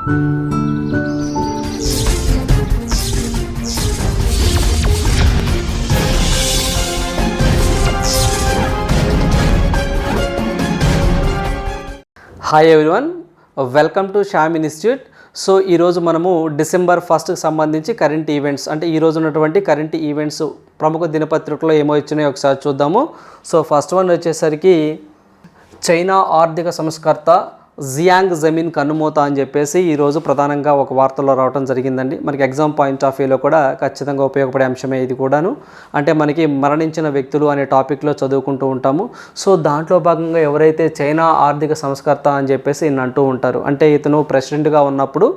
Hi everyone welcome to Shyam institute so ఈరోజు మనము December ఫస్ట్కి సంబంధించి కరెంట్ ఈవెంట్స్ అంటే ఈరోజు ఉన్నటువంటి కరెంట్ ఈవెంట్స్ ప్రముఖ దినపత్రికలో ఏమో వచ్చినాయో ఒకసారి చూద్దాము. సో ఫస్ట్ వన్ వచ్చేసరికి చైనా ఆర్థిక సంస్కర్త జియాంగ్ జమీన్ కన్నుమూత అని చెప్పేసి ఈరోజు ప్రధానంగా ఒక వార్తలో రావడం జరిగిందండి. మనకి ఎగ్జామ్ పాయింట్ ఆఫ్ వ్యూలో కూడా ఖచ్చితంగా ఉపయోగపడే అంశమే ఇది కూడాను. అంటే మనకి మరణించిన వ్యక్తులు అనే టాపిక్లో చదువుకుంటూ ఉంటాము. సో దాంట్లో భాగంగా ఎవరైతే చైనా ఆర్థిక సంస్కర్త అని చెప్పేసి ఈయన అంటూ ఉంటారు. అంటే ఇతను ప్రెసిడెంట్గా ఉన్నప్పుడు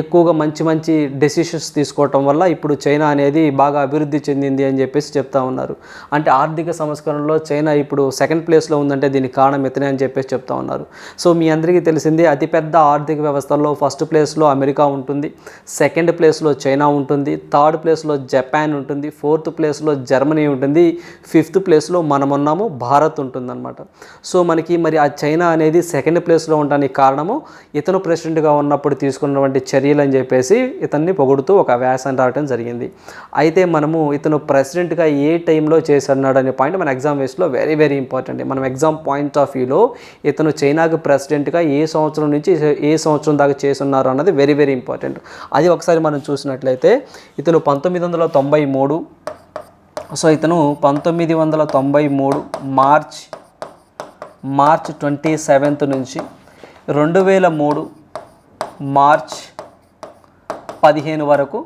ఎక్కువగా మంచి మంచి డెసిషన్స్ తీసుకోవటం వల్ల ఇప్పుడు చైనా అనేది బాగా అభివృద్ధి చెందింది అని చెప్పేసి చెప్తా ఉన్నారు. అంటే ఆర్థిక సంస్కరణలో చైనా ఇప్పుడు సెకండ్ ప్లేస్లో ఉందంటే దీనికి కారణం ఇతనే అని చెప్పేసి చెప్తా ఉన్నారు. సో మీ అందరికీ తెలిసింది అతిపెద్ద ఆర్థిక వ్యవస్థల్లో ఫస్ట్ ప్లేస్లో అమెరికా ఉంటుంది సెకండ్ ప్లేస్లో చైనా ఉంటుంది థర్డ్ ప్లేస్లో జపాన్ ఉంటుంది ఫోర్త్ ప్లేస్లో జర్మనీ ఉంటుంది ఫిఫ్త్ ప్లేస్లో మనమున్నాము భారత్ ఉంటుందన్నమాట. సో మనకి మరి ఆ చైనా అనేది సెకండ్ ప్లేస్లో ఉండడానికి కారణము ఇతను ప్రెసిడెంట్గా ఉన్నప్పుడు తీసుకున్నటువంటి చర్యలు అని చెప్పేసి ఇతన్ని పొగుడుతూ ఒక వ్యాసం రావడం జరిగింది. అయితే మనము ఇతను ప్రెసిడెంట్గా ఏ టైంలో చేస్తున్నాడు అనే పాయింట్ మన ఎగ్జామ్ వేస్లో వెరీ వెరీ ఇంపార్టెంట్. మనం ఎగ్జామ్ పాయింట్ ఆఫ్ వ్యూలో ఇతను చైనాకు ప్రెసిడెంట్గా ఏ ఏ సంవత్సరం నుంచి ఏ సంవత్సరం దాకా చేస్తున్నారు అన్నది వెరీ వెరీ ఇంపార్టెంట్ అది ఒకసారి మనం చూసినట్లయితే ఇతను పంతొమ్మిది వందల తొంభై మూడు సో ఇతను పంతొమ్మిది వందల తొంభై మూడు మార్చ్ మార్చ్ ట్వంటీ సెవెంత్ నుంచి రెండు వేల మూడు మార్చ్ పదిహేను వరకు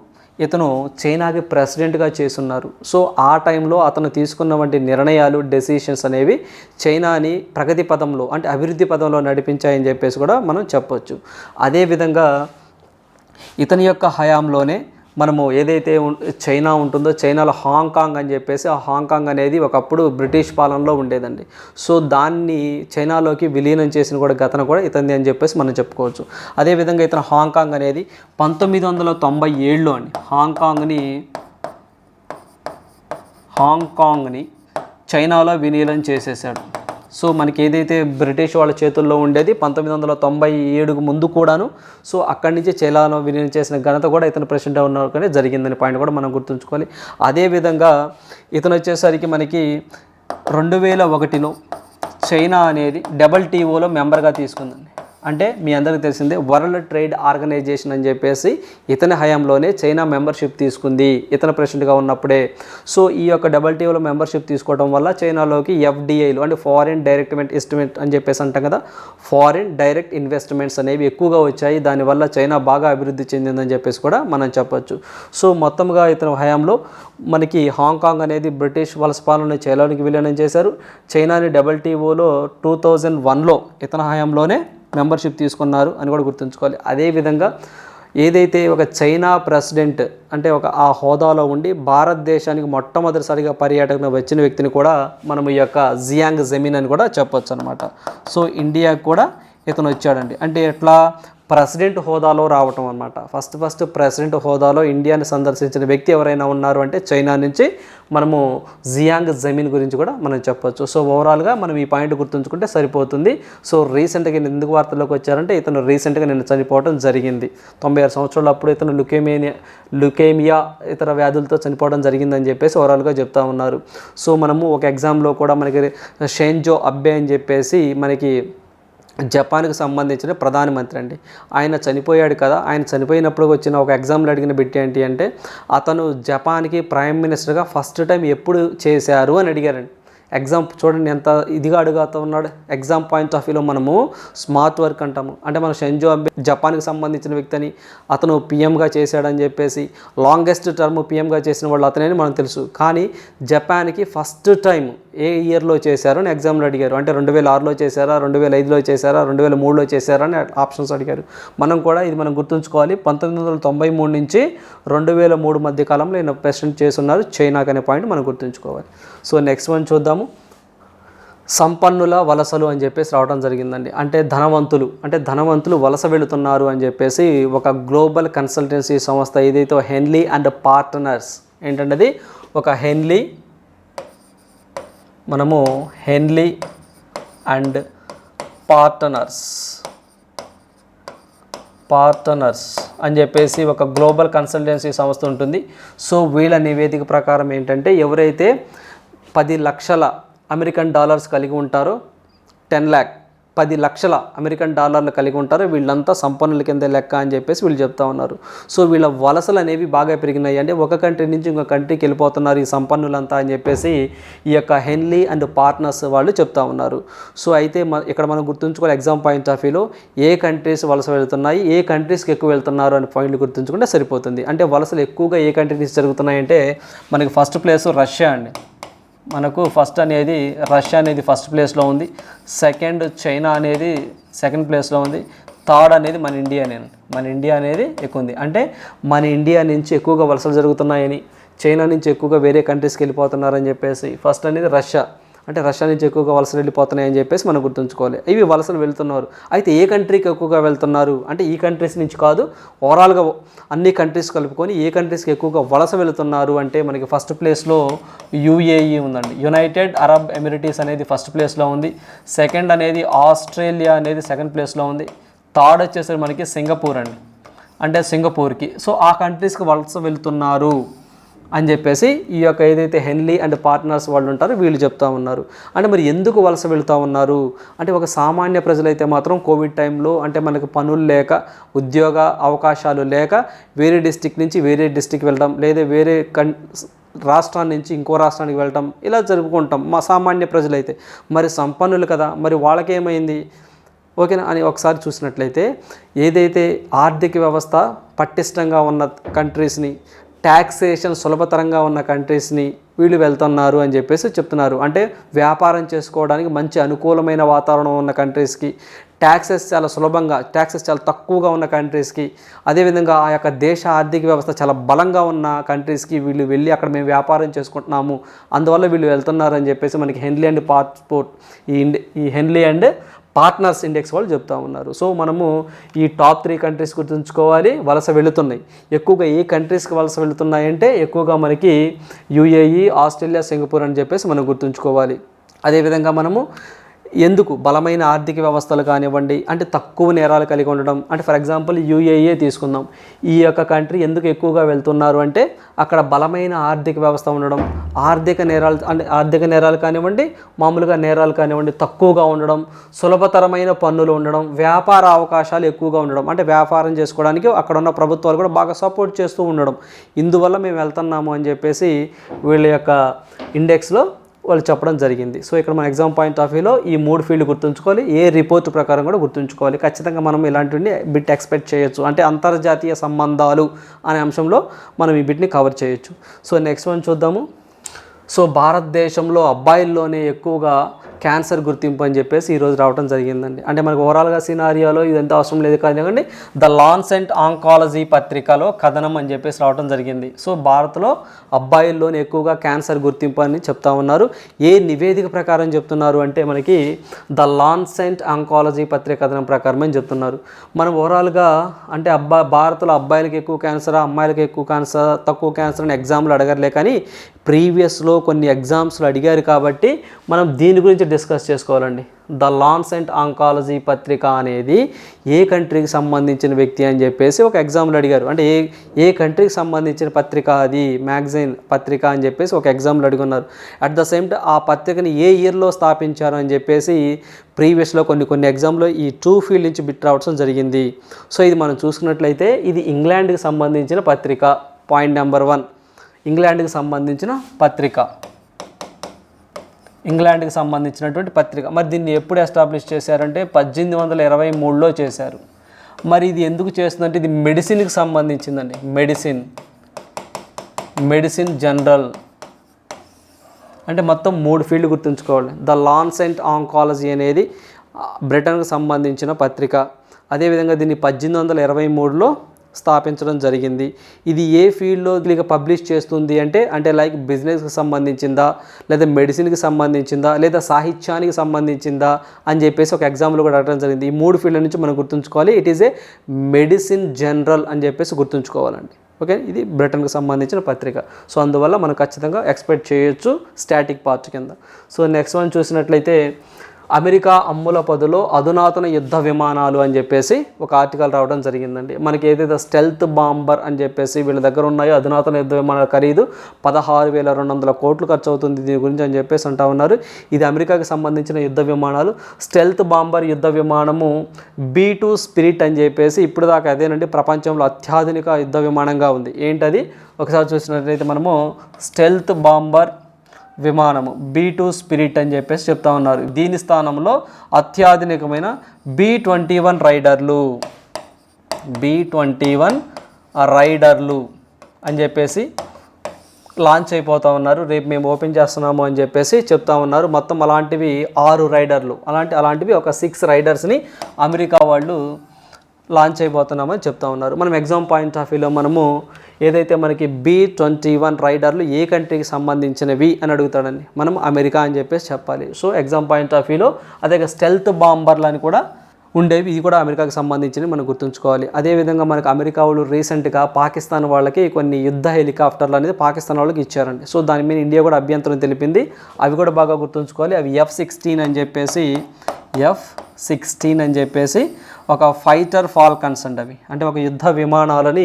ఇతను చైనాకి ప్రెసిడెంట్గా చేస్తున్నారు. సో ఆ టైంలో అతను తీసుకున్నటువంటి నిర్ణయాలు డెసిషన్స్ అనేవి చైనాని ప్రగతి పదంలో అంటే అభివృద్ధి పదంలో నడిపించాయని చెప్పేసి కూడా మనం చెప్పొచ్చు. అదేవిధంగా ఇతని యొక్క హయాంలోనే మనము ఏదైతే చైనా ఉంటుందో చైనాలో హాంకాంగ్ అని చెప్పేసి ఆ హాంకాంగ్ అనేది ఒకప్పుడు బ్రిటిష్ పాలనలో ఉండేదండి. సో దాన్ని చైనాలోకి విలీనం చేసిన కూడా గతన కూడా ఇతనిది అని చెప్పేసి మనం చెప్పుకోవచ్చు. అదేవిధంగా ఇతను హాంకాంగ్ అనేది పంతొమ్మిది వందల తొంభై ఏడులో అండి. హాంకాంగ్ని హాంకాంగ్ని చైనాలో విలీనం చేసేసాడు సో మనకి ఏదైతే బ్రిటిష్ వాళ్ళ చేతుల్లో ఉండేది పంతొమ్మిది వందల తొంభై ఏడుకు ముందు కూడాను. సో అక్కడి నుంచి చైనాలో విలీనం చేసిన ఘనత కూడా ఇతను ప్రెసిడెంట్ ఉన్న కానీ జరిగిందని పాయింట్ కూడా మనం గుర్తుంచుకోవాలి. అదేవిధంగా ఇతను వచ్చేసరికి మనకి రెండు వేల ఒకటిలో చైనా అనేది డబల్ టీఓలో మెంబర్గా తీసుకుందండి. అంటే మీ అందరికీ తెలిసిందే వరల్డ్ ట్రేడ్ ఆర్గనైజేషన్ అని చెప్పేసి ఇతని హయాంలోనే చైనా మెంబర్షిప్ తీసుకుంది ఇతను ప్రెసిడెంట్గా ఉన్నప్పుడే. సో ఈ యొక్క డబ్ల్యూటీఓలో మెంబర్షిప్ తీసుకోవడం వల్ల చైనాలోకి ఎఫ్డిఐలు అంటే ఫారిన్ డైరెక్ట్ ఇన్వెస్ట్మెంట్ అని చెప్పేసి అంటాం కదా ఫారిన్ డైరెక్ట్ ఇన్వెస్ట్మెంట్స్ అనేవి ఎక్కువగా వచ్చాయి దానివల్ల చైనా బాగా అభివృద్ధి చెందిందని చెప్పేసి కూడా మనం చెప్పొచ్చు. సో మొత్తంగా ఇతని హయాంలో మనకి హాంకాంగ్ అనేది బ్రిటిష్ వలస పాలన చైనాలోకి విలీనం చేశారు. చైనాని డబ్ల్యూటీఓలో టూ థౌజండ్ వన్లో ఇతని హయాంలోనే మెంబర్షిప్ తీసుకున్నారు అని కూడా గుర్తుంచుకోవాలి. అదేవిధంగా ఏదైతే ఒక చైనా ప్రెసిడెంట్ అంటే ఒక ఆ హోదాలో ఉండి భారతదేశానికి మొట్టమొదటిసారిగా పర్యాటకన వచ్చిన వ్యక్తిని కూడా మనం ఈ యొక్క జియాంగ్ జమీన్ అని కూడా చెప్పొచ్చు అనమాట సో ఇండియాకు కూడా ఇతను వచ్చాడండి. అంటే ఎట్లా ప్రెసిడెంట్ హోదాలో రావటం అనమాట ఫస్ట్ ఫస్ట్ ప్రెసిడెంట్ హోదాలో ఇండియాని సందర్శించిన వ్యక్తి ఎవరైనా ఉన్నారు అంటే చైనా నుంచి మనము జియాంగ్ జమీన్ గురించి కూడా మనం చెప్పొచ్చు. సో ఓవరాల్గా మనం ఈ పాయింట్ గుర్తుంచుకుంటే సరిపోతుంది. సో రీసెంట్గా నేను ఎందుకు వార్తల్లోకి వచ్చారంటే ఇతను రీసెంట్గా నిన్న చనిపోవడం జరిగింది. తొంభై ఆరు సంవత్సరాలు అప్పుడు ఇతను లుకేమియా లుకేమియా ఇతర వ్యాధులతో చనిపోవడం జరిగిందని చెప్పేసి ఓవరాల్గా చెప్తా ఉన్నారు. సో మనము ఒక ఎగ్జామ్లో కూడా మనకి షెంజో అబ్బే అని చెప్పేసి మనకి జపాన్కి సంబంధించిన ప్రధానమంత్రి అండి. ఆయన చనిపోయాడు కదా ఆయన చనిపోయినప్పుడు వచ్చిన ఒక ఎగ్జామ్లో అడిగిన బిట్ ఏంటి అంటే అతను జపాన్కి ప్రైమ్ మినిస్టర్గా ఫస్ట్ టైం ఎప్పుడు చేశారు అని అడిగారండి. ఎగ్జామ్ చూడండి ఎంత ఇదిగా అడుగుతూ ఉన్నాడు. ఎగ్జామ్ పాయింట్ ఆఫ్ వ్యూలో మనము స్మార్ట్ వర్క్ అంటాము. అంటే మన షెంజో అంబే జపాన్కి సంబంధించిన వ్యక్తి అని అతను పిఎంగా చేశాడని చెప్పేసి లాంగెస్ట్ టర్మ్ పిఎంగా చేసిన వాళ్ళు అతనే అని మనకు తెలుసు. కానీ జపాన్కి ఫస్ట్ టైం ఏ ఇయర్లో చేశారు అని ఎగ్జామ్లో అడిగారు. అంటే రెండు వేల ఆరులో చేశారా రెండు వేల ఐదులో చేశారా రెండు వేల మూడులో చేశారా అని ఆప్షన్స్ అడిగారు. మనం కూడా ఇది మనం గుర్తుంచుకోవాలి. పంతొమ్మిది వందల తొంభై మూడు నుంచి రెండు వేల మూడు మధ్య కాలంలో ఈయన ప్రెసిడెంట్ చేస్తున్నారు చైనాకి అనే పాయింట్ మనం గుర్తుంచుకోవాలి. సో నెక్స్ట్ వన్ చూద్దాము. సంపన్నుల వలసలు అని చెప్పేసి రావడం జరిగిందండి. అంటే ధనవంతులు అంటే ధనవంతులు వలస వెళుతున్నారు అని చెప్పేసి ఒక గ్లోబల్ కన్సల్టెన్సీ సంస్థ ఏదైతే హెన్లీ అండ్ పార్ట్నర్స్ ఏంటంటే ఒక హెన్లీ మనము హెన్లీ అండ్ పార్ట్నర్స్ పార్టనర్స్ అని చెప్పేసి ఒక గ్లోబల్ కన్సల్టెన్సీ సంస్థ ఉంటుంది. సో వీళ్ళ నివేదిక ప్రకారం ఏంటంటే ఎవరైతే పది లక్షల అమెరికన్ డాలర్స్ కలిగి ఉంటారు. టెన్ ల్యాక్ పది లక్షల అమెరికన్ డాలర్లు కలిగి ఉంటారు. వీళ్ళంతా సంపన్నుల కింద లెక్క అని చెప్పేసి వీళ్ళు చెప్తా ఉన్నారు. సో వీళ్ళ వలసలు అనేవి బాగా పెరిగినాయి అంటే ఒక కంట్రీ నుంచి ఇంకొక కంట్రీకి వెళ్ళిపోతున్నారు ఈ సంపన్నులంతా అని చెప్పేసి ఈ యొక్క హెన్లీ అండ్ పార్ట్నర్స్ వాళ్ళు చెప్తా ఉన్నారు. సో అయితే మ ఇక్కడ మనం గుర్తుంచుకోవాలి ఎగ్జామ్ పాయింట్ ఆఫ్ వ్యూలో ఏ కంట్రీస్ వలస వెళ్తున్నాయి ఏ కంట్రీస్కి ఎక్కువ వెళ్తున్నారు అనే పాయింట్లు గుర్తుంచుకుంటే సరిపోతుంది. అంటే వలసలు ఎక్కువగా ఏ కంట్రీ నుంచి జరుగుతున్నాయంటే మనకి ఫస్ట్ ప్లేస్ రష్యా అండి. మనకు ఫస్ట్ అనేది రష్యా అనేది ఫస్ట్ ప్లేస్లో ఉంది. సెకండ్ చైనా అనేది సెకండ్ ప్లేస్లో ఉంది. థర్డ్ అనేది మన ఇండియా నేను మన ఇండియా అనేది ఎక్కువ ఉంది. అంటే మన ఇండియా నుంచి ఎక్కువగా వలసలు జరుగుతున్నాయని చైనా నుంచి ఎక్కువగా వేరే కంట్రీస్కి వెళ్ళిపోతున్నారని చెప్పేసి ఫస్ట్ అనేది రష్యా అంటే రష్యా నుంచి ఎక్కువగా వలసలు వెళ్ళిపోతున్నాయని చెప్పేసి మనం గుర్తుంచుకోవాలి. ఇవి వలసలు వెళ్తున్నారు. అయితే ఏ కంట్రీకి ఎక్కువగా వెళ్తున్నారు? అంటే ఈ కంట్రీస్ నుంచి కాదు ఓవరాల్గా అన్ని కంట్రీస్ కలుపుకొని ఏ కంట్రీస్కి ఎక్కువగా వలస వెళుతున్నారు అంటే మనకి ఫస్ట్ ప్లేస్లో యూఏఈ ఉందండి. యునైటెడ్ అరబ్ ఎమిరిటీస్ అనేది ఫస్ట్ ప్లేస్లో ఉంది. సెకండ్ అనేది ఆస్ట్రేలియా అనేది సెకండ్ ప్లేస్లో ఉంది. థర్డ్ వచ్చేసరికి మనకి సింగపూర్ అండి. అంటే సింగపూర్కి. సో ఆ కంట్రీస్కి వలస వెళ్తున్నారు. అని చెప్పేసి ఈ యొక్క ఏదైతే హెన్లీ అండ్ పార్ట్నర్స్ వాళ్ళు ఉంటారో వీళ్ళు చెప్తా ఉన్నారు. అంటే మరి ఎందుకు వలస వెళ్తూ ఉన్నారు? అంటే ఒక సామాన్య ప్రజలైతే మాత్రం కోవిడ్ టైంలో అంటే మనకు పనులు లేక ఉద్యోగ అవకాశాలు లేక వేరే డిస్టిక్ నుంచి వేరే డిస్టిక్ వెళ్ళడం లేదా వేరే కన్ రాష్ట్రాన్ని నుంచి ఇంకో రాష్ట్రానికి వెళ్ళటం ఇలా జరుపుకుంటాం మా సామాన్య ప్రజలైతే. మరి సంపన్నులు కదా మరి వాళ్ళకేమైంది? ఓకేనా? అని ఒకసారి చూసినట్లయితే ఏదైతే ఆర్థిక వ్యవస్థ పటిష్టంగా ఉన్న కంట్రీస్ని ట్యాక్సేషన్ సులభతరంగా ఉన్న కంట్రీస్ని వీళ్ళు వెళ్తున్నారు అని చెప్పేసి చెప్తున్నారు. అంటే వ్యాపారం చేసుకోవడానికి మంచి అనుకూలమైన వాతావరణం ఉన్న కంట్రీస్కి ట్యాక్సెస్ చాలా సులభంగా ట్యాక్సెస్ చాలా తక్కువగా ఉన్న కంట్రీస్కి అదేవిధంగా ఆ యొక్క దేశ ఆర్థిక వ్యవస్థ చాలా బలంగా ఉన్న కంట్రీస్కి వీళ్ళు వెళ్ళి అక్కడ మేము వ్యాపారం చేసుకుంటున్నాము అందువల్ల వీళ్ళు వెళ్తున్నారు అని చెప్పేసి మనకి హెన్లీ అండ్ పాస్పోర్ట్ ఈ ఈ హెన్లీ అండ్ పార్ట్నర్స్ ఇండెక్స్ వాళ్ళు చెప్తా ఉన్నారు. సో మనము ఈ టాప్ త్రీ కంట్రీస్ గుర్తుంచుకోవాలి. వలస వెళుతున్నాయి. ఎక్కువగా ఏ కంట్రీస్కి వలస వెళుతున్నాయంటే ఎక్కువగా మనకి యూఏఈ ఆస్ట్రేలియా సింగపూర్ అని చెప్పేసి మనం గుర్తుంచుకోవాలి. అదేవిధంగా మనము ఎందుకు? బలమైన ఆర్థిక వ్యవస్థలు కానివ్వండి అంటే తక్కువ నేరాలు కలిగి ఉండడం. అంటే ఫర్ ఎగ్జాంపుల్ యూఏఏ తీసుకుందాం. ఈ యొక్క కంట్రీ ఎందుకు ఎక్కువగా వెళ్తున్నారు అంటే అక్కడ బలమైన ఆర్థిక వ్యవస్థ ఉండడం. ఆర్థిక నేరాలు అంటే ఆర్థిక నేరాలు కానివ్వండి మామూలుగా నేరాలు కానివ్వండి తక్కువగా ఉండడం. సులభతరమైన పన్నులు ఉండడం. వ్యాపార అవకాశాలు ఎక్కువగా ఉండడం. అంటే వ్యాపారం చేసుకోవడానికి అక్కడ ఉన్న ప్రభుత్వాలు కూడా బాగా సపోర్ట్ చేస్తూ ఉండడం. ఇందువల్ల మేము వెళ్తున్నాము అని చెప్పేసి వీళ్ళ యొక్క ఇండెక్స్లో వాళ్ళు చెప్పడం జరిగింది. సో ఇక్కడ మన ఎగ్జామ్ పాయింట్ ఆఫ్ వ్యూలో ఈ మూడు ఫీల్డ్ గుర్తుంచుకోవాలి. ఏ రిపోర్ట్ ప్రకారం కూడా గుర్తుంచుకోవాలి. ఖచ్చితంగా మనం ఇలాంటివి బిట్ ఎక్స్పెక్ట్ చేయొచ్చు. అంటే అంతర్జాతీయ సంబంధాలు అనే అంశంలో మనం ఈ బిట్ని కవర్ చేయొచ్చు. సో నెక్స్ట్ వన్ చూద్దాము. సో భారతదేశంలో అబ్బాయిల్లోనే ఎక్కువగా క్యాన్సర్ గుర్తింపు అని చెప్పేసి ఈరోజు రావడం జరిగిందండి. అంటే మనకు ఓవరాల్గా సినారియాలో ఇదంతా అవసరం లేదు కానీ ద లాన్సెంట్ ఆంకాలజీ పత్రికలో కథనం అని చెప్పేసి రావడం జరిగింది. సో భారత్లో అబ్బాయిల్లోనే ఎక్కువగా క్యాన్సర్ గుర్తింపు అని చెప్తా ఉన్నారు. ఏ నివేదిక ప్రకారం చెప్తున్నారు అంటే మనకి ద లాన్సెంట్ ఆంకాలజీ పత్రిక కథనం ప్రకారం అని చెప్తున్నారు. మనం ఓవరాల్గా అంటే అబ్బా భారత్లో అబ్బాయిలకి ఎక్కువ క్యాన్సర్ అమ్మాయిలకి ఎక్కువ క్యాన్సర్ తక్కువ క్యాన్సర్ అని ఎగ్జామ్లు అడగర్లే కానీ ప్రీవియస్లో కొన్ని ఎగ్జామ్స్లో అడిగారు కాబట్టి మనం దీని గురించి డిస్కస్ చేసుకోవాలండి. ద లాన్సెంట్ ఆంకాలజీ పత్రిక అనేది ఏ కంట్రీకి సంబంధించిన వ్యక్తి అని చెప్పేసి ఒక ఎగ్జామ్లో అడిగారు. అంటే ఏ ఏ కంట్రీకి సంబంధించిన పత్రిక అది? మ్యాగజైన్ పత్రిక అని చెప్పేసి ఒక ఎగ్జామ్లో అడుగున్నారు. అట్ ద సేమ్ టైం ఆ పత్రికని ఏ ఇయర్లో స్థాపించారు అని చెప్పేసి ప్రీవియస్లో కొన్ని కొన్ని ఎగ్జామ్లో ఈ టూ ఫీల్డ్ నుంచి బిట్ రావడం జరిగింది. సో ఇది మనం చూసుకున్నట్లయితే ఇది ఇంగ్లాండ్కి సంబంధించిన పత్రిక. పాయింట్ నెంబర్ వన్ ఇంగ్లాండ్కి సంబంధించిన పత్రిక. ఇంగ్లాండ్కి సంబంధించినటువంటి పత్రిక. మరి దీన్ని ఎప్పుడు ఎస్టాబ్లిష్ చేశారంటే పద్దెనిమిది వందల ఇరవై మూడులో చేశారు. మరి ఇది ఎందుకు చేస్తుందంటే ఇది మెడిసిన్కి సంబంధించిందండి. మెడిసిన్. Medicine general. అంటే మొత్తం మూడు ఫీల్డ్ గుర్తుంచుకోవాలి. ద లాన్సెంట్ ఆంకాలజీ అనేది బ్రిటన్కు సంబంధించిన పత్రిక. అదేవిధంగా దీన్ని పద్దెనిమిది వందల ఇరవై మూడులో స్థాపించడం జరిగింది. ఇది ఏ ఫీల్డ్లో ఇక పబ్లిష్ చేస్తుంది అంటే అంటే లైక్ బిజినెస్కి సంబంధించిందా లేదా మెడిసిన్కి సంబంధించిందా లేదా సాహిత్యానికి సంబంధించిందా అని చెప్పేసి ఒక ఎగ్జామ్లో కూడా అడగడం జరిగింది. ఈ మూడు ఫీల్డ్ల నుంచి మనం గుర్తుంచుకోవాలి. It is a medicine general అని చెప్పేసి గుర్తుంచుకోవాలండి. ఓకే? ఇది బ్రిటన్కి సంబంధించిన పత్రిక. సో అందువల్ల మనం ఖచ్చితంగా ఎక్స్పెక్ట్ చేయొచ్చు స్టాటిక్ పార్ట్ కింద. సో నెక్స్ట్ వన్ చూసినట్లయితే అమెరికా అమ్ముల పదులో అధునాతన యుద్ధ విమానాలు అని చెప్పేసి ఒక ఆర్టికల్ రావడం జరిగిందండి. మనకి ఏదైతే స్టెల్త్ బాంబర్ అని చెప్పేసి వీళ్ళ దగ్గర ఉన్నాయో అధునాతన యుద్ధ విమానాల ఖరీదు పదహారు వేల రెండు వందల కోట్లు ఖర్చు అవుతుంది దీని గురించి అని చెప్పేసి అంటా ఉన్నారు. ఇది అమెరికాకి సంబంధించిన యుద్ధ విమానాలు. స్టెల్త్ బాంబర్ యుద్ధ విమానము బీ టూ స్పిరిట్ అని చెప్పేసి ఇప్పుడు దాకా అదేనండి ప్రపంచంలో అత్యాధునిక యుద్ధ విమానంగా ఉంది. ఏంటది? ఒకసారి చూసినట్లయితే మనము స్టెల్త్ బాంబర్ విమానము. బీ టూ స్పిరిట్ అని చెప్పేసి చెప్తా ఉన్నారు. దీని స్థానంలో అత్యాధునికమైన బీ ట్వంటీ వన్ రైడర్లు. బీ ట్వంటీ వన్ రైడర్లు అని చెప్పేసి లాంచ్ అయిపోతా ఉన్నారు. రేపు మేము ఓపెన్ చేస్తున్నాము అని చెప్పేసి చెప్తా ఉన్నారు. మొత్తం అలాంటివి ఆరు రైడర్లు. అలాంటి అలాంటివి ఒక సిక్స్ రైడర్స్ని అమెరికా వాళ్ళు లాంచ్ అయిపోతున్నామని చెప్తా ఉన్నారు. మనం ఎగ్జామ్ పాయింట్ ఆఫ్ వ్యూలో మనము ఏదైతే మనకి బీ ట్వంటీ వన్ రైడర్లు ఏ కంట్రీకి సంబంధించినవి అని అడుగుతాడండి. మనం అమెరికా అని చెప్పేసి చెప్పాలి. సో ఎగ్జామ్ పాయింట్ ఆఫ్ వ్యూలో అదే స్టెల్త్ బాంబర్లు అని కూడా ఉండేవి. ఇది కూడా అమెరికాకి సంబంధించినవి మనం గుర్తుంచుకోవాలి. అదేవిధంగా మనకు అమెరికా వాళ్ళు రీసెంట్గా పాకిస్తాన్ వాళ్ళకి కొన్ని యుద్ధ హెలికాప్టర్లు అనేది పాకిస్తాన్ వాళ్ళకి ఇచ్చారండి. సో దాని మీద ఇండియా కూడా అభ్యంతరం తెలిపింది. అవి కూడా బాగా గుర్తుంచుకోవాలి. అవి ఎఫ్ సిక్స్టీన్ అని చెప్పేసి ఎఫ్ సిక్స్టీన్ అని చెప్పేసి ఒక ఫైటర్ ఫాల్కన్స్ అండి అవి అంటే ఒక యుద్ధ విమానాలని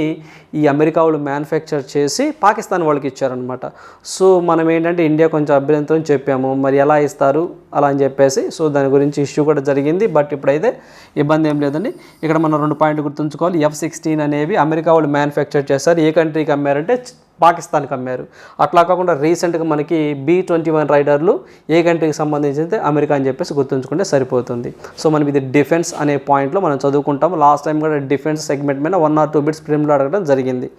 ఈ అమెరికా వాళ్ళు మ్యానుఫ్యాక్చర్ చేసి పాకిస్తాన్ వాళ్ళకి ఇచ్చారనమాట సో మనం ఏంటంటే ఇండియా కొంచెం అభ్యంతరం చెప్పాము. మరి ఎలా ఇస్తారు? అలా అని చెప్పేసి సో దాని గురించి ఇష్యూ కూడా జరిగింది. బట్ ఇప్పుడైతే ఇబ్బంది ఏం లేదండి. ఇక్కడ మనం రెండు పాయింట్లు గుర్తుంచుకోవాలి. ఎఫ్ సిక్స్టీన్ అనేవి అమెరికా వాళ్ళు మ్యానుఫ్యాక్చర్ చేస్తారు ఏ కంట్రీకి అమ్మారంటే పాకిస్తాన్కి అమ్మారు. అట్లా కాకుండా రీసెంట్గా మనకి బీ ట్వంటీ వన్ రైడర్లు ఏ కంట్రీకి సంబంధించింది అమెరికా అని చెప్పేసి గుర్తుంచుకుంటే సరిపోతుంది. సో మనం ఇది డిఫెన్స్ అనే పాయింట్లో మనం చదువుకుంటాము. లాస్ట్ టైం కూడా డిఫెన్స్ సెగ్మెంట్ మీద వన్ ఆర్ టూ బిట్స్ ప్రిమ్లో అడగడం జరిగింది.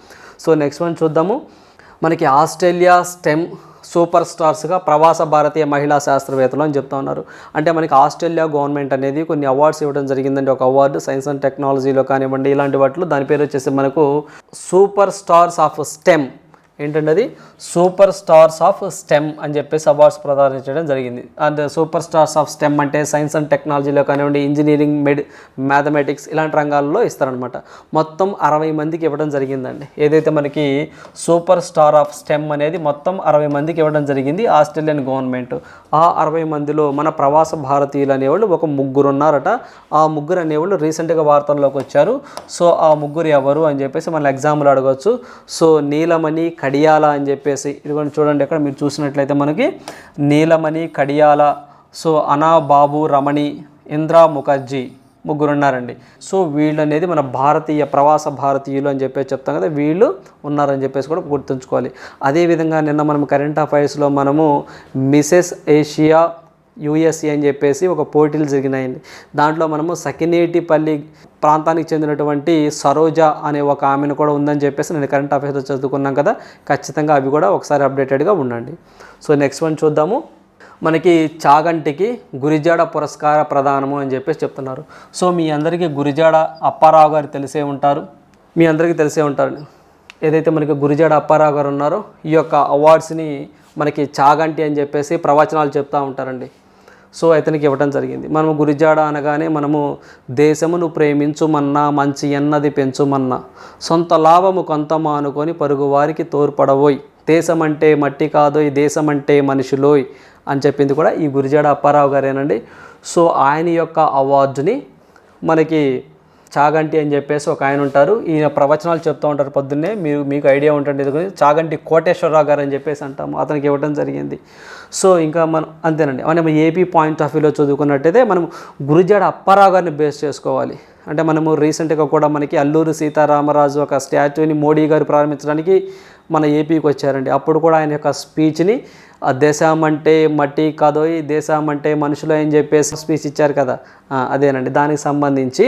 సో నెక్స్ట్ వన్ చూద్దాము. మనకి ఆస్ట్రేలియా స్టెమ్ సూపర్ స్టార్స్గా ప్రవాస భారతీయ మహిళా శాస్త్రవేత్తలు అని చెప్తా ఉన్నారు. అంటే మనకి ఆస్ట్రేలియా గవర్నమెంట్ అనేది కొన్ని అవార్డ్స్ ఇవ్వడం జరిగిందండి. ఒక అవార్డు సైన్స్ అండ్ టెక్నాలజీలో కానివ్వండి ఇలాంటి వాటిలో దాని పేరు వచ్చేసి మనకు సూపర్ స్టార్స్ ఆఫ్ స్టెమ్ ఏంటంటే అది సూపర్ స్టార్స్ ఆఫ్ స్టెమ్ అని చెప్పేసి అవార్డ్స్ ప్రదర్శించడం జరిగింది. And super stars of STEM అంటే సైన్స్ అండ్ టెక్నాలజీలో కానివ్వండి ఇంజనీరింగ్ మెడి మ్యాథమెటిక్స్ ఇలాంటి రంగాల్లో ఇస్తారనమాట మొత్తం అరవై మందికి ఇవ్వడం జరిగిందండి. ఏదైతే మనకి సూపర్ స్టార్ ఆఫ్ స్టెమ్ అనేది మొత్తం అరవై మందికి ఇవ్వడం జరిగింది ఆస్ట్రేలియన్ గవర్నమెంట్ ఆ అరవై మందిలో మన ప్రవాస భారతీయులు అనేవాళ్ళు ఒక ముగ్గురు ఉన్నారట. ఆ ముగ్గురు అనేవాళ్ళు రీసెంట్గా వార్తల్లోకి వచ్చారు. సో ఆ ముగ్గురు ఎవరు అని చెప్పేసి మన ఎగ్జాంపుల్ అడగవచ్చు సో నీలమణి కడియాల అని చెప్పేసి ఇదిగోండి చూడండి అక్కడ మీరు చూసినట్లయితే మనకి నీలమణి కడియాల సో అనా బాబు రమణి ఇంద్రా ముఖర్జీ ముగ్గురు ఉన్నారండి. సో వీళ్ళు అనేది మన భారతీయ ప్రవాస భారతీయులు అని చెప్పేసి చెప్తాం కదా వీళ్ళు ఉన్నారని చెప్పేసి కూడా గుర్తుంచుకోవాలి. అదేవిధంగా నిన్న మనం కరెంట్ అఫైర్స్లో మనము మిసెస్ ఏషియా యుఎస్ఏ అని చెప్పేసి ఒక పోటీలు జరిగినాయండి. దాంట్లో మనము సకినేటిపల్లి ప్రాంతానికి చెందినటువంటి సరోజ అనే ఒక ఆమెను కూడా ఉందని చెప్పేసి నేను కరెంట్ అఫైర్స్లో చదువుకున్నాం కదా ఖచ్చితంగా అవి కూడా ఒకసారి అప్డేటెడ్గా ఉండండి. సో నెక్స్ట్ వన్ చూద్దాము. మనకి చాగంటికి గురిజాడ పురస్కార ప్రదానము అని చెప్పేసి చెప్తున్నారు. సో మీ అందరికీ గురిజాడ అప్పారావు గారు తెలిసే ఉంటారు. మీ అందరికీ తెలిసే ఉంటారు. ఏదైతే మనకి గురిజాడ అప్పారావు గారు ఉన్నారో ఈ యొక్క అవార్డ్స్ని మనకి చాగంటి అని చెప్పేసి ప్రవచనాలు చెప్తూ ఉంటారండి. సో అతనికి ఇవ్వడం జరిగింది. మనము గురిజాడ అనగానే మనము దేశమును ప్రేమించుమన్నా మంచి ఎన్నది పెంచుమన్నా సొంత లాభము కొంత మానుకొని పరుగువారికి తోడ్పడవోయ్. దేశం అంటే మట్టి కాదోయ్ దేశమంటే మనుషులోయ్ అని చెప్పింది కూడా ఈ గురిజాడ అప్పారావు గారేనండి. సో ఆయన యొక్క అవార్డుని మనకి చాగంటి అని చెప్పేసి ఒక ఆయన ఉంటారు. ఈయన ప్రవచనాలు చెప్తూ ఉంటారు పొద్దున్నే. మీరు మీకు ఐడియా ఉంటుంది ఇది చాగంటి కోటేశ్వరరావు గారు అని చెప్పేసి అంటాము. అతనికి ఇవ్వడం జరిగింది. సో ఇంకా మనం అంతేనండి. మనం ఏపీ పాయింట్ ఆఫ్ వ్యూలో చదువుకున్నట్టయితే మనం గురిజాడ అప్పారావు గారిని బేస్ చేసుకోవాలి. అంటే మనము రీసెంట్గా కూడా మనకి అల్లూరు సీతారామరాజు ఒక స్టాచ్యూని మోడీ గారు ప్రారంభించడానికి మన ఏపీకి వచ్చారండి. అప్పుడు కూడా ఆయన యొక్క స్పీచ్ని ఆ దేశం అంటే మట్టి కదోయి దేశం అంటే మనుషులు అని చెప్పేసి స్పీచ్ ఇచ్చారు కదా. అదేనండి. దానికి సంబంధించి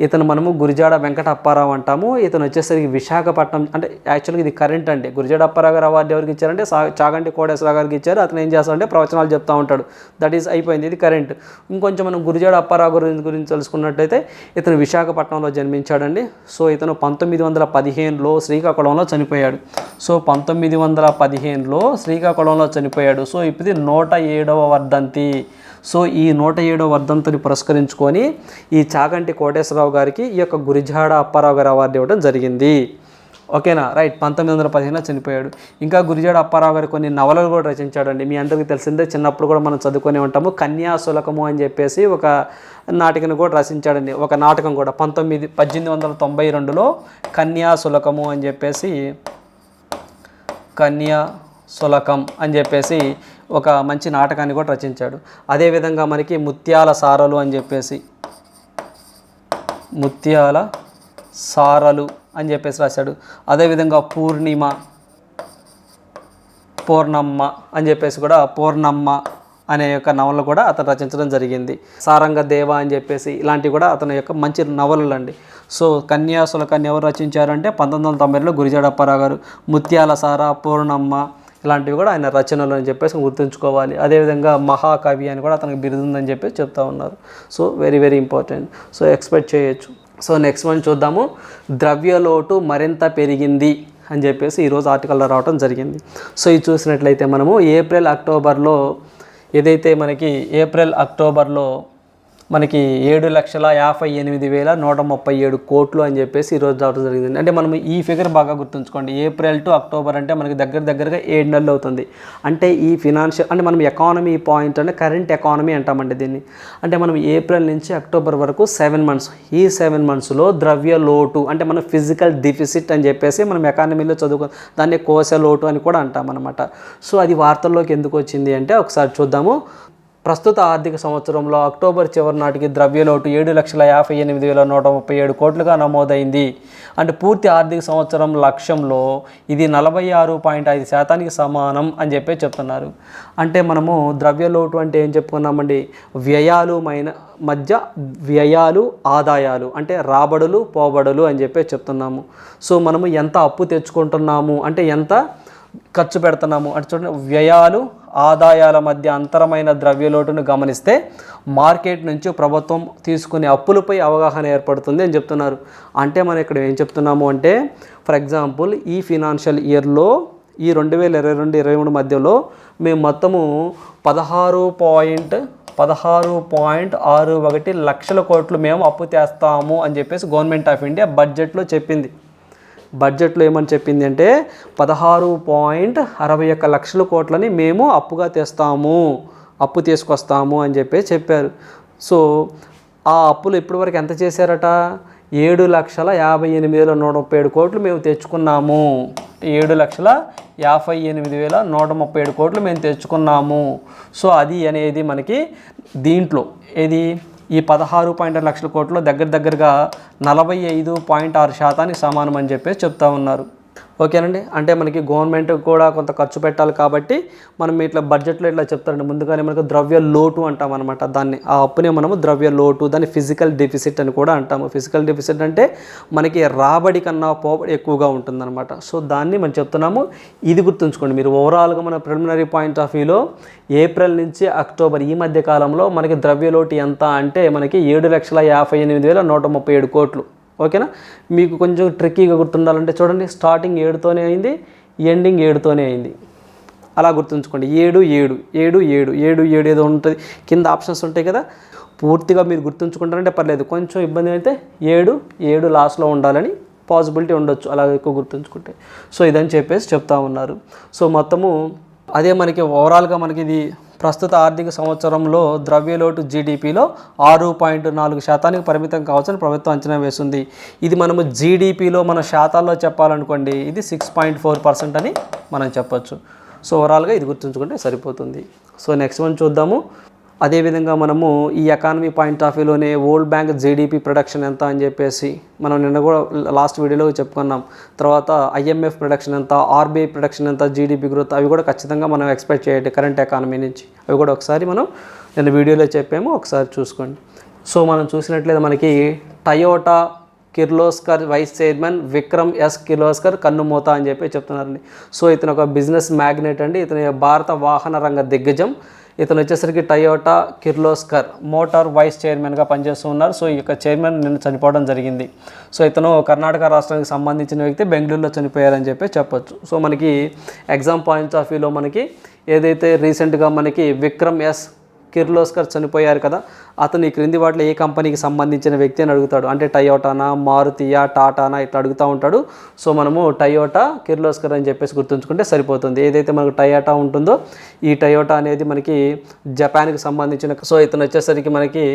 ఇతను మనము గురిజాడ వెంకట అప్పారావు అంటాము. ఇతను వచ్చేసరికి విశాఖపట్నం అంటే యాక్చువల్గా ఇది కరెంట్ అండి. గురిజాడ అప్పారావు గారు అవార్డు ఎవరికి ఇచ్చారంటే సా- చాగంటి కోడేశ్వర గారికి ఇచ్చారు. అతను ఏం చేస్తాడంటే ప్రవచనాలు చెప్తూ ఉంటాడు. దట్ ఈస్ అయిపోయింది. ఇది కరెంట్ ఇంకొంచెం మనం గురిజాడ అప్పారావు గురించి గురించి తెలుసుకున్నట్టయితే ఇతను విశాఖపట్నంలో జన్మించాడండి. సో ఇతను పంతొమ్మిది వందల పదిహేనులో శ్రీకాకుళంలో చనిపోయాడు. సో పంతొమ్మిది వందల పదిహేనులో శ్రీకాకుళంలో చనిపోయాడు. సో ఇప్పుడు నూట ఏడవ వర్ధంతి. సో ఈ నూట ఏడవ వర్ధంతిని పురస్కరించుకొని ఈ చాగంటి కోటేశ్వరరావు గారికి ఈ యొక్క గురిజాడ అప్పారావు గారి అవార్డు ఇవ్వడం జరిగింది. ఓకేనా? రైట్. పంతొమ్మిది వందల పదిహేను చనిపోయాడు. ఇంకా గురిజాడ అప్పారావు గారు కొన్ని నవలలు కూడా రచించాడండి. మీ అందరికీ తెలిసిందే చిన్నప్పుడు కూడా మనం చదువుకునే ఉంటాము. కన్యాశులకము అని చెప్పేసి ఒక నాటికను కూడా రచించాడండి. ఒక నాటకం కూడా. పంతొమ్మిది పద్దెనిమిది వందల తొంభై రెండులో కన్యాశులకము అని చెప్పేసి కన్యా సులకం అని చెప్పేసి ఒక మంచి నాటకాన్ని కూడా రచించాడు. అదేవిధంగా మనకి ముత్యాల సారలు అని చెప్పేసి ముత్యాల సారలు అని చెప్పేసి రాశాడు. అదేవిధంగా పూర్ణిమ పూర్ణమ్మ అని చెప్పేసి కూడా పూర్ణమ్మ అనే యొక్క నవలు కూడా అతను రచించడం జరిగింది. సారంగ దేవ అని చెప్పేసి ఇలాంటివి కూడా అతని యొక్క మంచి నవలలు అండి సో కన్యాసులకన్య ఎవరు రచించారంటే పంతొమ్మిది వందల తొంభైలో గురిజాడ అప్పారావు గారు. ముత్యాల సార పూర్ణమ్మ ఇలాంటివి కూడా ఆయన రచనలు అని చెప్పేసి గుర్తుంచుకోవాలి. అదేవిధంగా మహాకవి అని కూడా అతనికి బిరుదుందని చెప్పి చెప్తా ఉన్నారు. So very very important so expect చేయొచ్చు. సో నెక్స్ట్ వన్ చూద్దాము. ద్రవ్యలోటు మరింత పెరిగింది అని చెప్పేసి ఈరోజు ఆర్టికల్లో రావడం జరిగింది. సో ఇది చూసినట్లయితే మనము ఏప్రిల్ అక్టోబర్లో ఏదైతే మనకి ఏప్రిల్ అక్టోబర్లో మనకి ఏడు లక్షల యాభై ఎనిమిది వేల నూట ముప్పై ఏడు కోట్లు అని చెప్పేసి ఈరోజు రావడం జరిగింది అంటే మనం ఈ ఫిగర్ బాగా గుర్తుంచుకోండి. ఏప్రిల్ టు అక్టోబర్ అంటే మనకి దగ్గర దగ్గరగా ఏడు నెలలు అవుతుంది. అంటే ఈ ఫినాన్షియల్ అంటే మనం ఎకానమీ పాయింట్ అంటే కరెంట్ ఎకానమీ అంటామండి దీన్ని. అంటే మనం ఏప్రిల్ నుంచి అక్టోబర్ వరకు సెవెన్ మంత్స్ ఈ సెవెన్ మంత్స్లో ద్రవ్య లోటు అంటే మనం ఫిజికల్ డిఫిసిట్ అని చెప్పేసి మనం ఎకానమీలో చదువుకో దాన్ని కోశ లోటు అని కూడా అంటాం అనమాట సో అది వార్తల్లోకి ఎందుకు వచ్చింది అంటే ఒకసారి చూద్దాము. ప్రస్తుత ఆర్థిక సంవత్సరంలో అక్టోబర్ చివరి నాటికి ద్రవ్యలోటు ఏడు లక్షల యాభై ఎనిమిది వేల నూట ముప్పై ఏడు కోట్లుగా నమోదైంది. అంటే పూర్తి ఆర్థిక సంవత్సరం లక్ష్యంలో ఇది నలభై ఆరు పాయింట్ ఐదు శాతానికి సమానం అని చెప్పి చెప్తున్నారు. అంటే మనము ద్రవ్యలోటు అంటే ఏం చెప్పుకున్నామండి? వ్యయాలు మైన మధ్య వ్యయాలు ఆదాయాలు అంటే రాబడులు పోబడులు అని చెప్పి చెప్తున్నాము. సో మనము ఎంత అప్పు తెచ్చుకుంటున్నాము? అంటే ఎంత ఖర్చు పెడుతున్నాము? అంటే చూడండి వ్యయాలు ఆదాయాల మధ్య అంతరమైన ద్రవ్యలోటును గమనిస్తే మార్కెట్ నుంచి ప్రభుత్వం తీసుకునే అప్పులపై అవగాహన ఏర్పడుతుంది అని చెప్తున్నారు. అంటే మనం ఇక్కడ ఏం చెప్తున్నాము అంటే ఫర్ ఎగ్జాంపుల్ ఈ ఫినాన్షియల్ ఇయర్లో ఈ రెండు వేల ఇరవై రెండు ఇరవై మూడు మధ్యలో మేము మొత్తము పదహారు పాయింట్ పదహారు పాయింట్ ఆరు ఒకటి లక్షల కోట్లు మేము అప్పు తెస్తాము అని చెప్పేసి గవర్నమెంట్ ఆఫ్ ఇండియా బడ్జెట్లో చెప్పింది. బడ్జెట్లో ఏమని చెప్పింది అంటే పదహారు పాయింట్ అరవై ఒక్క లక్షల కోట్లని మేము అప్పుగా తెస్తాము అప్పు తీసుకొస్తాము అని చెప్పి చెప్పారు. సో ఆ అప్పులు ఇప్పటివరకు ఎంత చేశారట? ఏడు లక్షల యాభై ఎనిమిది వేల నూట ముప్పై ఏడు కోట్లు మేము తెచ్చుకున్నాము. ఏడు లక్షల యాభై ఎనిమిది వేల నూట ముప్పై ఏడు కోట్లు మేము తెచ్చుకున్నాము. సో అది అనేది మనకి దీంట్లో ఏది? ఈ పదహారు పాయింట్ ఆరు లక్షల కోట్లు దగ్గర దగ్గరగా నలభై ఐదు పాయింట్ ఆరు శాతానికి సమానం అని చెప్పేసి చెప్తా ఉన్నారు. ఓకేనండి? అంటే మనకి గవర్నమెంట్ కూడా కొంత ఖర్చు పెట్టాలి కాబట్టి మనం ఇట్లా బడ్జెట్లో ఇట్లా చెప్తారండి. ముందుగానే మనకు ద్రవ్య లోటు అంటాం అనమాట దాన్ని ఆ అప్పునే మనము ద్రవ్య లోటు దాన్ని ఫిజికల్ డెఫిసిట్ అని కూడా అంటాము. ఫిజికల్ డెఫిసిట్ అంటే మనకి రాబడి కన్నా పోబడి ఎక్కువగా ఉంటుందన్నమాట. సో దాన్ని మనం చెప్తున్నాము. ఇది గుర్తుంచుకోండి. మీరు ఓవరాల్గా మన ప్రిలిమినరీ పాయింట్ ఆఫ్ వ్యూలో ఏప్రిల్ నుంచి అక్టోబర్ ఈ మధ్య కాలంలో మనకి ద్రవ్య లోటు ఎంత అంటే మనకి ఏడు లక్షల యాభై ఎనిమిది వేల నూట ముప్పై ఏడు కోట్లు. ఓకేనా? మీకు కొంచెం ట్రిక్కీగా గుర్తుండాలంటే చూడండి స్టార్టింగ్ ఏడుతోనే అయింది ఎండింగ్ ఏడుతోనే అయింది. అలా గుర్తుంచుకోండి ఏడు ఏడు ఏడు ఏడు ఏడు ఏడు ఏదో ఉంటుంది. కింద ఆప్షన్స్ ఉంటాయి కదా పూర్తిగా మీరు గుర్తుంచుకుంటారంటే పర్లేదు. కొంచెం ఇబ్బంది అయితే ఏడు ఏడు లాస్ట్లో ఉండాలని పాసిబిలిటీ ఉండొచ్చు అలా ఎక్కువ గుర్తుంచుకుంటే. సో ఇదని చెప్పేసి చెప్తా ఉన్నారు. సో మొత్తము అదే మనకి ఓవరాల్గా మనకి ఇది ప్రస్తుత ఆర్థిక సంవత్సరంలో ద్రవ్యలోటు జీడిపిలో ఆరు పాయింట్ నాలుగు శాతానికి పరిమితం కావచ్చని ప్రభుత్వం అంచనా వేస్తుంది. ఇది మనము జీడిపిలో మన శాతాల్లో చెప్పాలనుకోండి ఇది సిక్స్ పాయింట్ ఫోర్ పర్సెంట్ అని మనం చెప్పచ్చు. సో ఓవరాల్గా ఇది గుర్తుంచుకుంటే సరిపోతుంది. సో నెక్స్ట్ వన్ చూద్దాము. అదేవిధంగా మనము ఈ ఎకానమీ పాయింట్ ఆఫ్ వ్యూలోనే వరల్డ్ బ్యాంక్ జీడిపి ప్రొడక్షన్ ఎంత అని చెప్పేసి మనం నిన్న కూడా లాస్ట్ వీడియోలో చెప్పుకున్నాం. తర్వాత ఐఎంఎఫ్ ప్రొడక్షన్ ఎంత ఆర్బీఐ ప్రొడక్షన్ ఎంత జీడిపి గ్రోత్ అవి కూడా ఖచ్చితంగా మనం ఎక్స్పెక్ట్ చేయాలి కరెంట్ ఎకానమీ నుంచి. అవి కూడా ఒకసారి మనం నిన్న వీడియోలో చెప్పాము ఒకసారి చూసుకోండి. సో మనం చూసినట్లయితే మనకి Toyota Kirloskar vice chairman Vikram S Kirloskar కన్నుమూత అని చెప్పి చెప్తున్నారండి. సో ఇతను ఒక బిజినెస్ మ్యాగ్నెట్ అండి. ఇతని భారత వాహన రంగ దిగ్గజం. ఇతను వచ్చేసరికి టయోటా కిర్లోస్కర్ మోటార్ వైస్ చైర్మన్గా పనిచేస్తూ ఉన్నారు. సో ఈ యొక్క చైర్మన్ నిన్న చనిపోవడం జరిగింది. సో ఇతను కర్ణాటక రాష్ట్రానికి సంబంధించిన వ్యక్తి బెంగళూరులో చనిపోయారని చెప్పి చెప్పొచ్చు. సో మనకి ఎగ్జామ్ పాయింట్స్ ఆఫ్ వ్యూలో మనకి ఏదైతే రీసెంట్గా మనకి విక్రమ్ ఎస్ కిర్లోస్కర్ చనిపోయారు కదా అతను ఈ క్రింది వాటిలో ఏ కంపెనీకి సంబంధించిన వ్యక్తి అని అడుగుతాడు. అంటే టయోటానా మారుతియా టాటానా ఇట్లా అడుగుతూ ఉంటాడు. సో మనము టయోటా కిర్లోస్కర్ అని చెప్పేసి గుర్తుంచుకుంటే సరిపోతుంది. ఏదైతే మనకు టయోటా ఉంటుందో ఈ టయోటా అనేది మనకి జపాన్కి సంబంధించిన సో ఇతను వచ్చేసరికి మనకి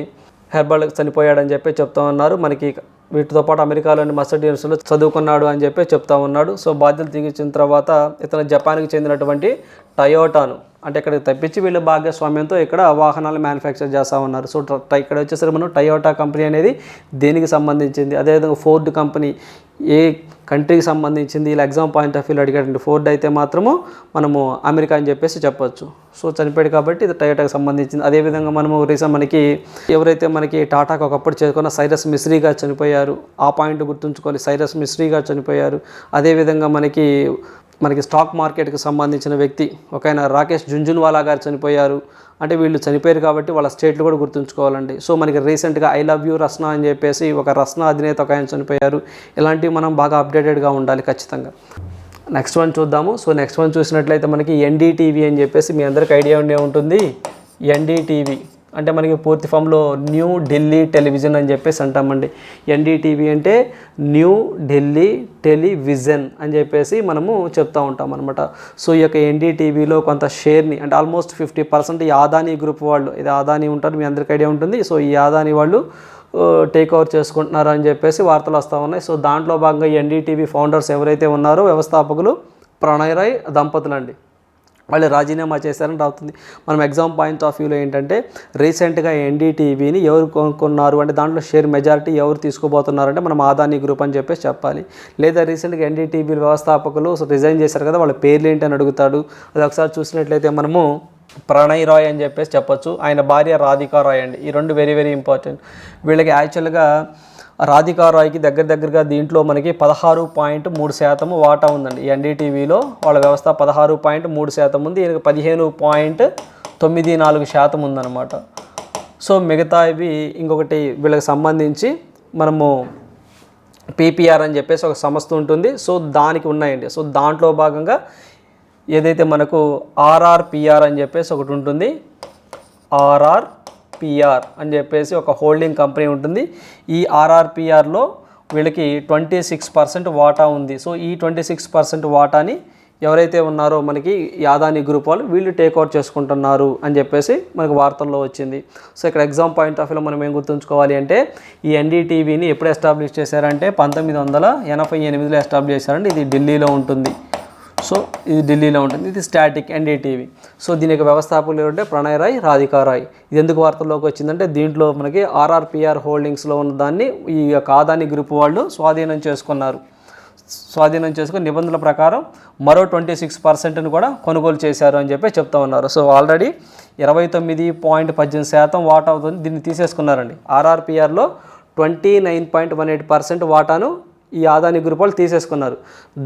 హెర్బల్ చనిపోయాడని చెప్పి చెప్తా ఉన్నారు. మనకి వీటితో పాటు అమెరికాలోని మస్టర్డ్ యూనివర్సిటీలో చదువుకున్నాడు అని చెప్పి చెప్తా ఉన్నాడు. సో బాధ్యతలు తీర్చిన తర్వాత ఇతను జపాన్కి చెందినటువంటి టయోటాను అంటే ఇక్కడ తప్పించి వీళ్ళు భాగస్వామ్యంతో ఇక్కడ వాహనాలు మ్యానుఫ్యాక్చర్ చేస్తూ ఉన్నారు. సో ఇక్కడ వచ్చేసరికి మనం టయోటా కంపెనీ అనేది దేనికి సంబంధించింది? అదేవిధంగా ఫోర్డ్ కంపెనీ ఏ కంట్రీకి సంబంధించింది? ఇలా ఎగ్జామ్ పాయింట్ ఆఫ్ వ్యూలో అడిగాడండి. ఫోర్డ్ అయితే మాత్రము మనము అమెరికా అని చెప్పేసి చెప్పొచ్చు. సో చనిపోయాడు కాబట్టి ఇది టయోటాకి సంబంధించింది. అదేవిధంగా మనము రీసెంట్ మనకి ఎవరైతే మనకి టాటాకి ఒకప్పుడు చేసుకున్న సైరస్ మిస్రీ చనిపోయారు. ఆ పాయింట్ గుర్తుంచుకొని సైరస్ మిస్రీ చనిపోయారు. అదేవిధంగా మనకి మనకి స్టాక్ మార్కెట్కి సంబంధించిన వ్యక్తి ఒక ఆయన రాకేష్ జుంజున్వాలా గారు చనిపోయారు. అంటే వీళ్ళు చనిపోయారు కాబట్టి వాళ్ళ స్టేట్లు కూడా గుర్తుంచుకోవాలండి. సో మనకి రీసెంట్గా ఐ లవ్ యూ రస్నా అని చెప్పేసి ఒక రస్నా అధినేత ఒక ఆయన చనిపోయారు. ఇలాంటివి మనం బాగా అప్డేటెడ్గా ఉండాలి ఖచ్చితంగా. నెక్స్ట్ వన్ చూద్దాము. సో నెక్స్ట్ వన్ చూసినట్లయితే మనకి ఎన్డీటీవీ అని చెప్పేసి మీ అందరికి ఐడియా ఉండే ఉంటుంది. ఎన్డీటీవీ అంటే మనకి పూర్తి ఫామ్లో న్యూ ఢిల్లీ టెలివిజన్ అని చెప్పేసి అంటామండి. ఎన్డీటీవీ అంటే న్యూ ఢిల్లీ టెలివిజన్ అని చెప్పేసి మనము చెప్తా ఉంటాం అనమాట సో ఈ యొక్క ఎన్డీటీవీలో కొంత షేర్ని అంటే ఆల్మోస్ట్ ఫిఫ్టీ పర్సెంట్ ఈ ఆదాని గ్రూప్ వాళ్ళు ఇది ఆదాని ఉంటారు మీ అందరికీ ఐడియా ఉంటుంది. సో ఈ ఆదాని వాళ్ళు టేక్ ఓవర్ చేసుకుంటున్నారు అని చెప్పేసి వార్తలు వస్తూ ఉన్నాయి. సో దాంట్లో భాగంగా ఎన్డీటీవీ ఫౌండర్స్ ఎవరైతే ఉన్నారో వ్యవస్థాపకులు ప్రణయ్ రాయ్ దంపతులండి. వాళ్ళు రాజీనామా చేశారని రావుతుంది. మనం ఎగ్జామ్ పాయింట్ ఆఫ్ వ్యూలో ఏంటంటే రీసెంట్గా ఎన్డీటీవీని ఎవరు కొనుక్కున్నారు అంటే దాంట్లో షేర్ మెజారిటీ ఎవరు తీసుకోబోతున్నారంటే మనం ఆదాని గ్రూప్ అని చెప్పేసి చెప్పాలి. లేదా రీసెంట్గా ఎన్డీటీవీ వ్యవస్థాపకులు రిజైన్ చేశారు కదా వాళ్ళ పేర్లు ఏంటి అని అడుగుతాడు. అది ఒకసారి చూసినట్లయితే మనము ప్రణయ్ రాయ్ అని చెప్పేసి చెప్పొచ్చు. ఆయన భార్య రాధికా రాయ్ అండి. ఈ రెండు వెరీ వెరీ ఇంపార్టెంట్ వీళ్ళకి యాక్చువల్గా రాధికా రాయ్కి దగ్గర దగ్గరగా దీంట్లో మనకి పదహారు పాయింట్ మూడు శాతం వాటా ఉందండి. ఎన్డీటీవీలో వాళ్ళ వ్యవస్థ పదహారు పాయింట్ మూడు శాతం ఉంది. ఈయనకి పదిహేను పాయింట్ తొమ్మిది నాలుగు శాతం ఉందన్నమాట. సో మిగతా ఇవి ఇంకొకటి వీళ్ళకి సంబంధించి మనము పీపీఆర్ అని చెప్పేసి ఒక సంస్థ ఉంటుంది. సో దానికి ఉన్నాయండి. సో దాంట్లో భాగంగా ఏదైతే మనకు ఆర్ఆర్పిఆర్ అని చెప్పేసి ఒకటి ఉంటుంది. ఆర్ఆర్ ఆర్ఆర్పిఆర్ అని చెప్పేసి ఒక హోల్డింగ్ కంపెనీ ఉంటుంది. ఈ ఆర్ఆర్పిఆర్లో వీళ్ళకి ట్వంటీ సిక్స్ పర్సెంట్ వాటా ఉంది. సో ఈ ట్వంటీ సిక్స్ పర్సెంట్ వాటాని ఎవరైతే ఉన్నారో మనకి యాదాని గ్రూప్ వాళ్ళు వీళ్ళు టేక్ ఓవర్ చేసుకుంటున్నారు అని చెప్పేసి మనకు వార్తల్లో వచ్చింది. సో ఇక్కడ ఎగ్జామ్ పాయింట్ ఆఫ్ వ్యూలో మనం ఏం గుర్తుంచుకోవాలి అంటే ఈ ఎన్డీటీవీని ఎప్పుడు ఎస్టాబ్లిష్ చేశారంటే పంతొమ్మిది వందల ఎనభై ఎనిమిదిలో ఎస్టాబ్లిష్ చేశారంటే ఇది ఢిల్లీలో ఉంటుంది. సో ఇది ఢిల్లీలో ఉంటుంది. ఇది స్టాటిక్ ఎన్డీటీవీ సో దీని యొక్క వ్యవస్థాపకులు ఎవరంటే ప్రణయ్ రాయ్ రాధికా రాయ్. ఇది ఎందుకు వార్తల్లోకి వచ్చిందంటే దీంట్లో మనకి ఆర్ఆర్పిఆర్ హోల్డింగ్స్లో ఉన్న దాన్ని ఈ యొక్క ఆదాని గ్రూప్ వాళ్ళు స్వాధీనం చేసుకున్నారు. స్వాధీనం చేసుకుని నిబంధనల ప్రకారం మరో ట్వంటీ సిక్స్ పర్సెంట్ని కూడా కొనుగోలు చేశారు అని చెప్పి చెప్తా ఉన్నారు. సో ఆల్రెడీ ఇరవై తొమ్మిది పాయింట్ పద్దెనిమిది శాతం వాటా అవుతుంది. దీన్ని తీసేసుకున్నారండి. ఆర్ఆర్పిఆర్లో twenty nine point one eight percent వాటాను ఈ ఆదాని గ్రూప్ వాళ్ళు తీసేసుకున్నారు.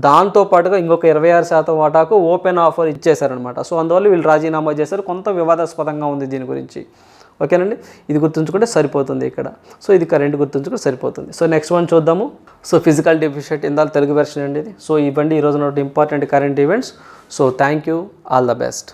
దాంతో పాటుగా ఇంకొక ఇరవై ఆరు శాతం వాటాకు ఓపెన్ ఆఫర్ ఇచ్చేశారనమాట సో అందువల్ల వీళ్ళు రాజీనామా చేశారు. కొంత వివాదాస్పదంగా ఉంది దీని గురించి. ఓకేనండి? ఇది గుర్తుంచుకుంటే సరిపోతుంది ఇక్కడ. సో ఇది కరెంట్ గుర్తుంచుకుంటే సరిపోతుంది. సో నెక్స్ట్ వన్ చూద్దాము. సో ఫిజికల్ డెఫిషియట్ ఇందాక తెలుగు వెర్షన్ అండి ఇది. సో ఇవ్వండి ఈరోజు నోటి important current events. So thank you. All the best.